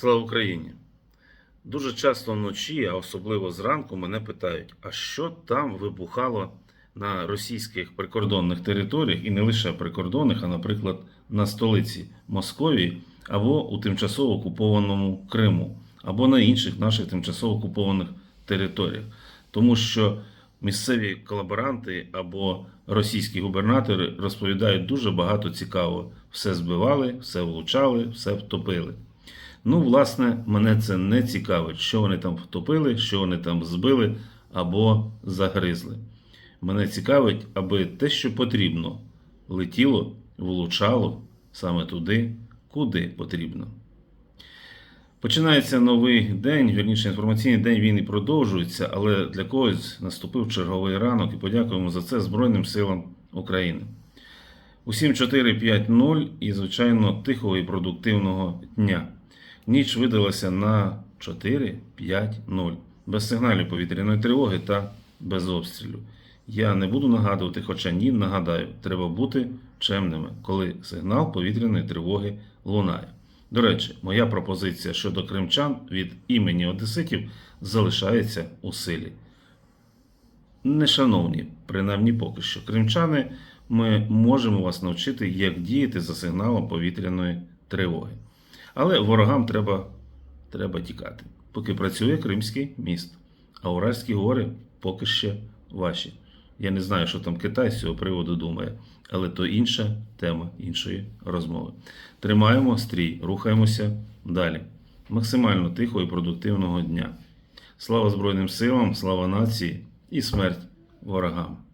Слава Україні! Дуже часто вночі, а особливо зранку, мене питають, а що там вибухало на російських прикордонних територіях, і не лише прикордонних, а, наприклад, на столиці Московії або у тимчасово окупованому Криму, або на інших наших тимчасово окупованих територіях. Тому що місцеві колаборанти або російські губернатори розповідають дуже багато цікавого. Все збивали, все влучали, все втопили. Ну, власне, мене це не цікавить, що вони там втопили, що вони там збили або загризли. Мене цікавить, аби те, що потрібно, летіло, влучало саме туди, куди потрібно. Починається новий день, вірніше інформаційний день він і продовжується, але для когось наступив черговий ранок і подякуємо за це Збройним силам України. Усім 4-5-0 і, звичайно, тихого і продуктивного дня. Ніч видалася на 4-5-0, без сигналів повітряної тривоги та без обстрілу. Я не буду нагадувати, хоча ні, нагадаю, треба бути чемними, коли сигнал повітряної тривоги лунає. До речі, моя пропозиція щодо кримчан від імені Одеситів залишається у силі. Нешановні, принаймні поки що, кримчани, ми можемо вас навчити, як діяти за сигналом повітряної тривоги. Але ворогам треба, треба тікати, поки працює Кримський міст, а Уральські гори поки ще ваші. Я не знаю, що там Китай з цього приводу думає, але то інша тема іншої розмови. Тримаємо стрій, рухаємося далі. Максимально тихого і продуктивного дня. Слава Збройним силам, слава нації і смерть ворогам!